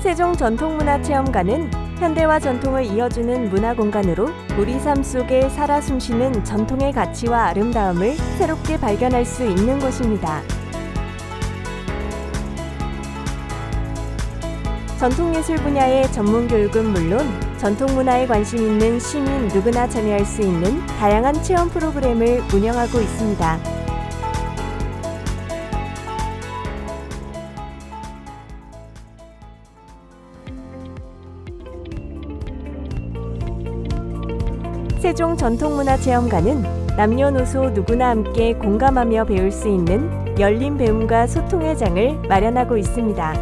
세종 전통문화체험관은 현대와 전통을 이어주는 문화 공간으로 우리 삶 속에 살아 숨쉬는 전통의 가치와 아름다움을 새롭게 발견할 수 있는 곳입니다. 전통예술 분야의 전문 교육은 물론 전통 문화에 관심 있는 시민 누구나 참여할 수 있는 다양한 체험 프로그램을 운영하고 있습니다. 세종 전통문화체험관은 남녀노소 누구나 함께 공감하며 배울 수 있는 열린 배움과 소통의 장을 마련하고 있습니다.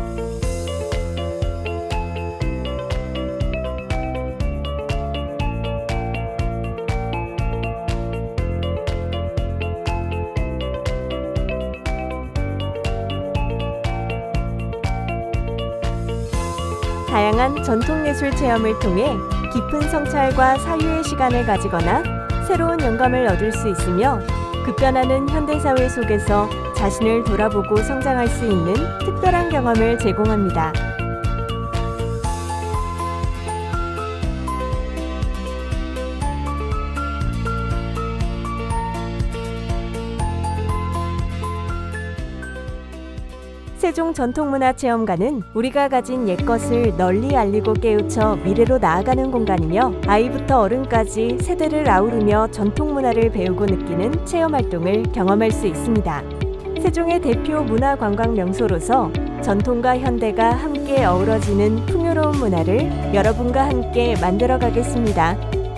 다양한 전통예술 체험을 통해 깊은 성찰과 사유의 시간을 가지거나 새로운 영감을 얻을 수 있으며 급변하는 현대사회 속에서 자신을 돌아보고 성장할 수 있는 특별한 경험을 제공합니다. 세종 전통문화체험관은 우리가 가진 옛것을 널리 알리고 깨우쳐 미래로 나아가는 공간이며 아이부터 어른까지 세대를 아우르며 전통문화를 배우고 느끼는 체험 활동을 경험할 수 있습니다. 세종의 대표 문화 관광 명소로서 전통과 현대가 함께 어우러지는 풍요로운 문화를 여러분과 함께 만들어 가겠습니다.